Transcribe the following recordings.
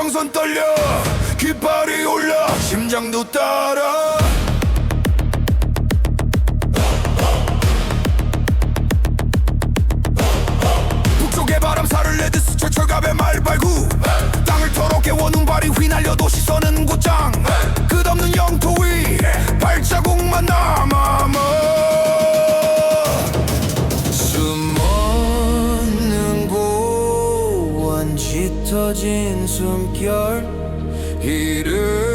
지평선 떨려. 깃발이 올라. 심장도 따라. 북쪽의 바람 살을 내듯 철철갑의 말발구 땅을 더럽게 원운 발이 휘날려도 시선은 곧장. 끝 짙어진 숨결 이름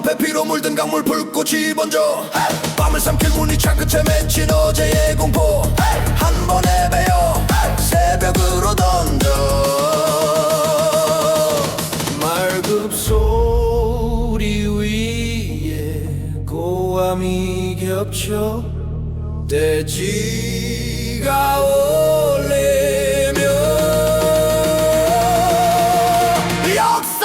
벙패 피로 물든 강물 불꽃이 번져. 밤을 삼킬 문이 창끝에 맺힌 어제의 공포. 한 번에 베어 새벽으로 던져. 말급 소리 위에 고함이 겹쳐 대지가 올리며. 역사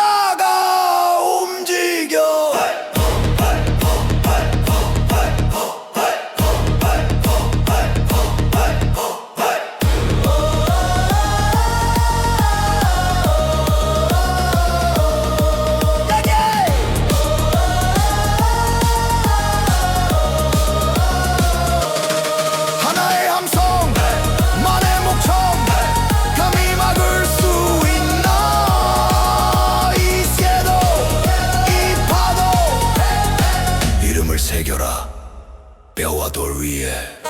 eu adoraria.